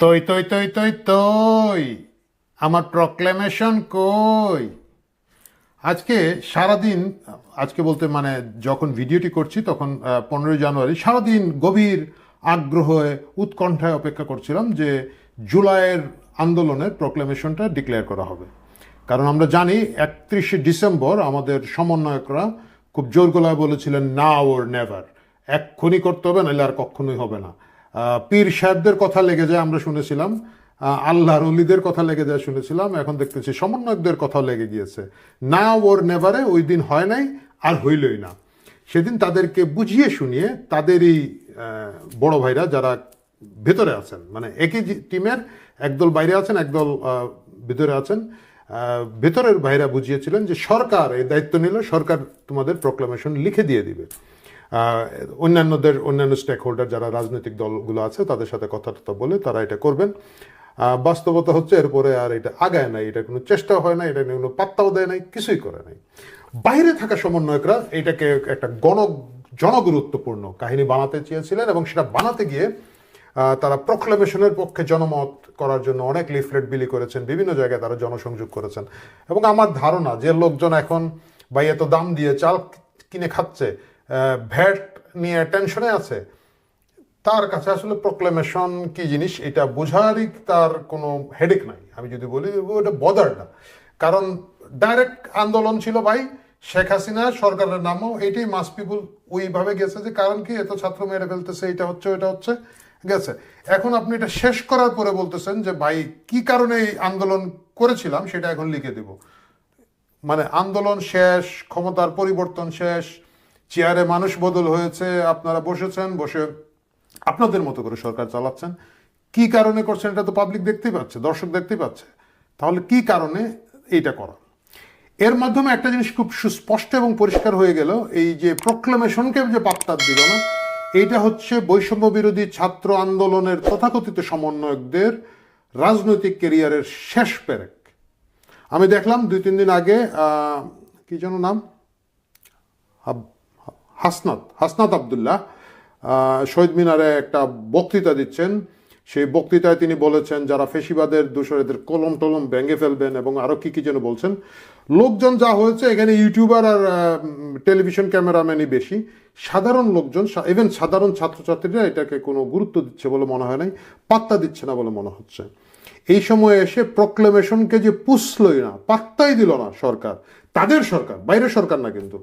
তৈ তৈ তৈ তৈ তৈ। আমার প্রক্লেমেশন কই? আজকে সারাদিন, আজকে বলতে মানে যখন ভিডিওটি করছি, তখন পনেরোই জানুয়ারি, সারাদিন গভীর আগ্রহে, উৎকণ্ঠায় অপেক্ষা করছিলাম যে জুলাইয়ের আন্দোলনের প্রক্লেমেশনটা ডিক্লেয়ার করা হবে। কারণ আমরা জানি, একত্রিশে ডিসেম্বর আমাদের সমন্বয়করা খুব জোর গলায় বলেছিলেন না ওর নেভার এক্ষুনি করতে হবে, নাহলে আর কখনোই হবে না। পীর সাহেবদের কথা লেগে যায় আমরা শুনেছিলাম আল্লাহর অলিদের কথা লেগে যায় শুনেছিলাম, এখন দেখতেছি সমন্বয়কদের কথা লেগে গিয়েছে। না, ওর নেভারে ওই দিন হয় নাই, আর হইলই না। সেদিন তাদেরকে বুঝিয়ে শুনিয়ে তাদেরই বড় ভাইরা যারা ভেতরে আছেন মানে একই টিমের একদল বাইরে আছেন, একদল ভিতরে আছেন ভেতরের ভাইরা বুঝিয়েছিলেন যে সরকার এই দায়িত্ব নিলে সরকার তোমাদের প্রক্লামেশন লিখে দিয়ে দিবে। অন্যান্যদের, অন্যান্য স্টেক হোল্ডার যারা রাজনৈতিক দলগুলো আছে, তাদের সাথে কথা টথা বলে তারা এটা করবেন। বাস্তবতা হচ্ছে এরপরে আর এটা আগায় নাই, এটা কোনো চেষ্টা হয় না এটা নিয়ে কোনো পাত্তাও দেয় নাই, কিছুই করে নাই। বাইরে থাকা সমন্বয়করা এটাকে একটা গণ জনগুরুত্বপূর্ণ কাহিনী বানাতে চেয়েছিলেন এবং সেটা বানাতে গিয়ে তারা প্রক্লেমেশনের পক্ষে জনমত করার জন্য অনেক লিফলেট বিলি করেছেন, বিভিন্ন জায়গায় তারা জনসংযোগ করেছেন। এবং আমার ধারণা যে লোকজন এখন ভাই এত দাম দিয়ে চাল কিনে খাচ্ছে ভ্যাট নিয়ে টেনশনে আছে। তার কাছে আসলে প্রক্লেমেশন কি জিনিস এটা বোঝারই তার কোনো হেডেক নাই। আমি যদি বলি, ওটা বদার না। কারণ ডাইরেক্ট আন্দোলন ছিল ভাই, শেখ হাসিনা সরকারের নামও এইটাই মাস পিপুল ওইভাবে গেছে যে কারণ কি, এত ছাত্র মেরে ফেলতেছে, এটা হচ্ছে, ওইটা হচ্ছে, গেছে। এখন আপনি এটা শেষ করার পরে বলতেছেন যে ভাই, কি কারণে এই আন্দোলন করেছিলাম, সেটা এখন লিখে দেব। মানে আন্দোলন শেষ, ক্ষমতার পরিবর্তন শেষ চেয়ারে মানুষ বদল হয়েছে, আপনারা বসেছেন, বসে আপনাদের মতো করে সরকার চালাচ্ছেন। কি কারণে করছেন এটা তো পাবলিক দেখতেই পাচ্ছে, দর্শক দেখতেই পাচ্ছে। তাহলে কি কারণে এইটা করা? এর মাধ্যমে একটা জিনিস খুব সুস্পষ্ট এবং পরিষ্কার হয়ে গেল, এই যে প্রক্লেমেশনকে যে পাত্তা দিল না, এইটা হচ্ছে বৈষম্য বিরোধী ছাত্র আন্দোলনের তথাকথিত সমন্বয়কদের রাজনৈতিক কেরিয়ারের শেষ পেরেক। আমি দেখলাম দুই, তিন দিন আগে কি যেন নাম? হাসনাত হাসনাত আবদুল্লাহ। শহীদ মিনারে একটা বক্তৃতা দিচ্ছেন। সেই বক্তৃতায় তিনি বলেছেন, যারা ফেসিবাদের দূষরেদের কলম টলম ভেঙে ফেলবেন এবং আরও কি কি যেন বলছেন। লোকজন যা হয়েছে, এখানে ইউটিউবার আর টেলিভিশন ক্যামেরাম্যানই বেশি। সাধারণ লোকজন ইভেন সাধারণ ছাত্রছাত্রীরা এটাকে কোনো গুরুত্ব দিচ্ছে বলে মনে হয় নাই, পাত্তা দিচ্ছে না বলে মনে হচ্ছে। এই সময়ে এসে প্রক্লেমেশনকে যে পুষলই না, পাত্তাই দিল না সরকার। তাদের সরকার, বাইরের সরকার না কিন্তু।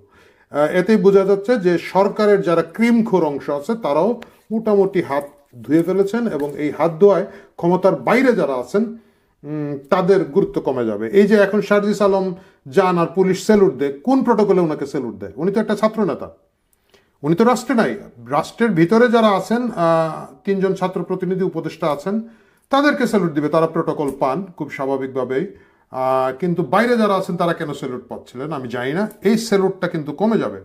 এতেই বোঝা যাচ্ছে যে সরকারের যারা ক্রিমখোর অংশ আছে, তারাও মোটামুটি হাত ধুয়ে ফেলেছেন এবং এই হাত ধোয়ায় ক্ষমতার বাইরে যারা আছেন তাদের গুরুত্ব কমে যাবে। এই যে এখন শারজিস আলম যান আর পুলিশ সেলুট দেয়, কোন প্রটোকলে ওনাকে সেলুট দেয়? উনি তো একটা ছাত্র নেতা। উনি তো রাষ্ট্রে নাই। রাষ্ট্রের ভিতরে যারা আছেন তিনজন ছাত্র প্রতিনিধি উপদেষ্টা আছেন, তাদেরকে স্যালুট দিবে, তারা প্রোটোকল পান খুব স্বাভাবিকভাবেই। কিন্তু বাইরে যারা আছেন, তারা কেন স্যালুট পাচ্ছিলেন? আমি জানি না। এই স্যালুটটা কিন্তু কমে যাবে।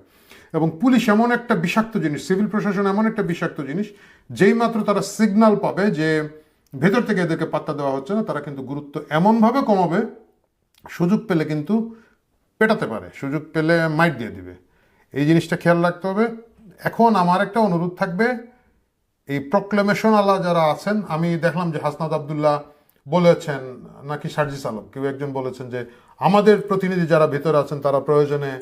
এবং পুলিশ এমন একটা বিষাক্ত জিনিস, সিভিল প্রশাসন এমন একটা বিষাক্ত জিনিস, যেই মাত্র তারা সিগন্যাল পাবে যে ভেতর থেকে এদেরকে পাত্তা দেওয়া হচ্ছে না, তারা কিন্তু গুরুত্ব এমনভাবে কমাবে, সুযোগ পেলে কিন্তু পেটাতে পারে, সুযোগ পেলে মাইট দিয়ে দিবে। এই জিনিসটা খেয়াল রাখতে হবে। এখন আমার একটা অনুরোধ থাকবে, এই প্রক্লেমেশন আলা যারা আছেন, আমি দেখলাম যে হাসনাত আবদুল্লাহ বলেছেন নাকি সার্জিস আলম কেউ একজন বলেছেন যে আমাদের প্রতিনিধি যারা ভেতরে আছেন, তারা প্রয়োজনে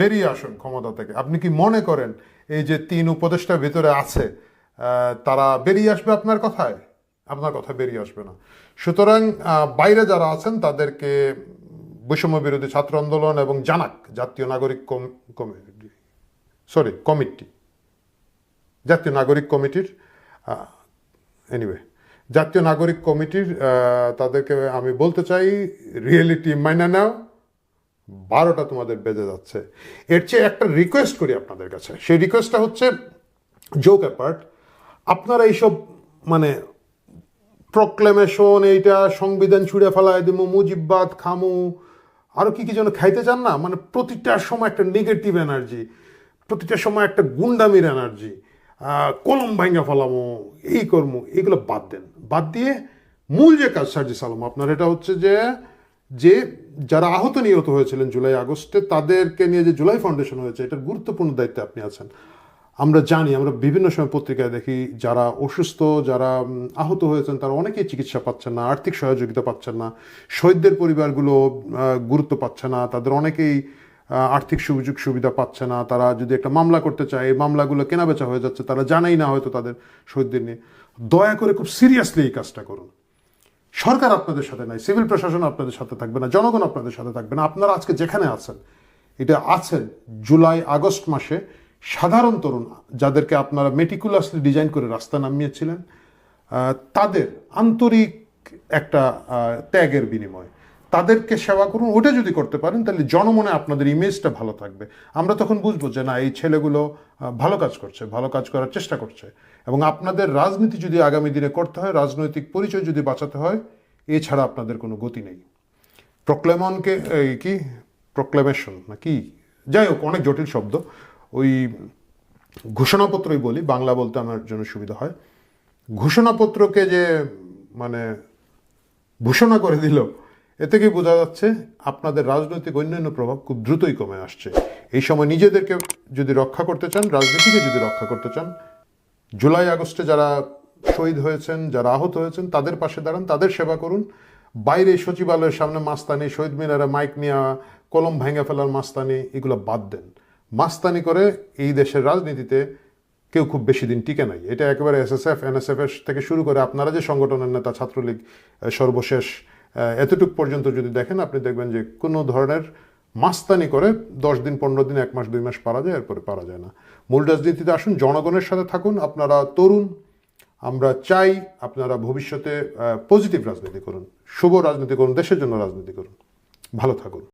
বেরিয়ে আসুন ক্ষমতা থেকে। আপনি কি মনে করেন এই যে তিন উপদেষ্টা ভেতরে আছে তারা বেরিয়ে আসবে আপনার কথায়? আপনার কথা বেরিয়ে আসবে না। সুতরাং বাইরে যারা আছেন, তাদেরকে বৈষম্য বিরোধী ছাত্র আন্দোলন এবং জানাক, জাতীয় নাগরিক কমিটি সরি কমিটি। জাতীয় নাগরিক কমিটির এনিওয়ে জাতীয় নাগরিক কমিটির তাদেরকে আমি বলতে চাই, রিয়েলিটি মাইনা নাও, বারোটা তোমাদের বেজে যাচ্ছে। এর চেয়ে একটা রিকোয়েস্ট করি আপনাদের কাছে। সেই রিকোয়েস্টটা হচ্ছে জোক অ্যাপার্ট আপনারা এইসব মানে প্রক্লেমেশন এইটা, সংবিধান ছুঁড়ে ফেলায় দিমু, মুজিববাদ খামু আরও কি কি যেন খাইতে চান না? মানে প্রতিটার সময় একটা নেগেটিভ এনার্জি প্রতিটা সময় একটা গুন্ডামির এনার্জি কলম ভাঙ্গা ফেলামো, এই কর্মো, এগুলো বাদ দেন। বাদ দিয়ে মূল যে কাজ সার্জিস আলম আপনার এটা হচ্ছে যে যে যারা আহত নিহত হয়েছিলেন জুলাই আগস্টে, তাদেরকে নিয়ে যে জুলাই ফাউন্ডেশন হয়েছে, এটার গুরুত্বপূর্ণ দায়িত্বে আপনি আছেন। আমরা জানি, আমরা বিভিন্ন সময় পত্রিকায় দেখি, যারা অসুস্থ, যারা আহত হয়েছেন, তারা অনেকেই চিকিৎসা পাচ্ছেন না, আর্থিক সহযোগিতা পাচ্ছেন না শহীদদের পরিবারগুলো গুরুত্ব পাচ্ছে না, তাদের অনেকেই আর্থিক সুযোগ সুবিধা পাচ্ছে না, তারা যদি একটা মামলা করতে চায়, এই মামলাগুলো কেনাবেচা হয়ে যাচ্ছে, তারা জানাই না হয়তো তাদের শহীদদের নিয়ে। দয়া করে খুব সিরিয়াসলি এই কাজটা করুন। সরকার আপনাদের সাথে নাই, সিভিল প্রশাসন আপনাদের সাথে থাকবে না, জনগণ আপনাদের সাথে থাকবে না। আপনারা আজকে যেখানে আছেন, এটা আছেন জুলাই আগস্ট মাসে সাধারণ তরুণ যাদেরকে আপনারা মেটিকুলাসলি ডিজাইন করে রাস্তা নামিয়েছিলেন তাদের আন্তরিক একটা ত্যাগের বিনিময়। তাদেরকে সেবা করুন, ওটা যদি করতে পারেন, তাহলে জনমনে আপনাদের ইমেজটা ভালো থাকবে। আমরা তখন বুঝব যে না, এই ছেলেগুলো ভালো কাজ করছে, ভালো কাজ করার চেষ্টা করছে। এবং আপনাদের রাজনীতি যদি আগামী দিনে করতে হয়, রাজনৈতিক পরিচয় যদি বাঁচাতে হয়, এছাড়া আপনাদের কোনো গতি নেই। প্রক্লেমনকে কি? প্রক্লেমেশন, না কি? যাই হোক, অনেক জটিল শব্দ। ওই ঘোষণাপত্রই বলি, বাংলা বলতে আমার জন্য সুবিধা হয়। ঘোষণাপত্রকে যে মানে ঘোষণা করে দিল এ থেকেই বোঝা যাচ্ছে আপনাদের রাজনৈতিক অন্যান্য প্রভাব খুব দ্রুতই কমে আসছে। এই সময় নিজেদেরকে যদি রক্ষা করতে চান, রাজনীতিকে যদি রক্ষা করতে চান, জুলাই, আগস্টে যারা শহীদ হয়েছেন, যারা আহত হয়েছেন, তাদের পাশে দাঁড়ান, তাদের সেবা করুন। বাইরে সচিবালয়ের সামনে মাস্তানি, শহীদ মিনারে মাইক নেওয়া কলম ভেঙে ফেলার মাস্তানি, এগুলো বাদ দেন। মাস্তানি করে এই দেশের রাজনীতিতে কেউ খুব বেশি দিন টিকে নাই। এটা একেবারে এসএসএফ, এনএসএফ থেকে শুরু করে আপনারা যে সংগঠনের নেতা, ছাত্রলীগ, সর্বশেষ এতটুক পর্যন্ত যদি দেখেন, আপনি দেখবেন যে কোনো ধরনের মাস্তানি করে দশ দিন, পনেরো দিন, এক মাস, দুই মাস পারা যায়, এরপরে পারা যায় না। মূল রাজনীতিতে আসুন, জনগণের সাথে থাকুন, আপনারা তরুণ, আমরা চাই আপনারা ভবিষ্যতে পজিটিভ রাজনীতি করুন, শুভ রাজনীতি করুন, দেশের জন্য রাজনীতি করুন। ভালো থাকুন।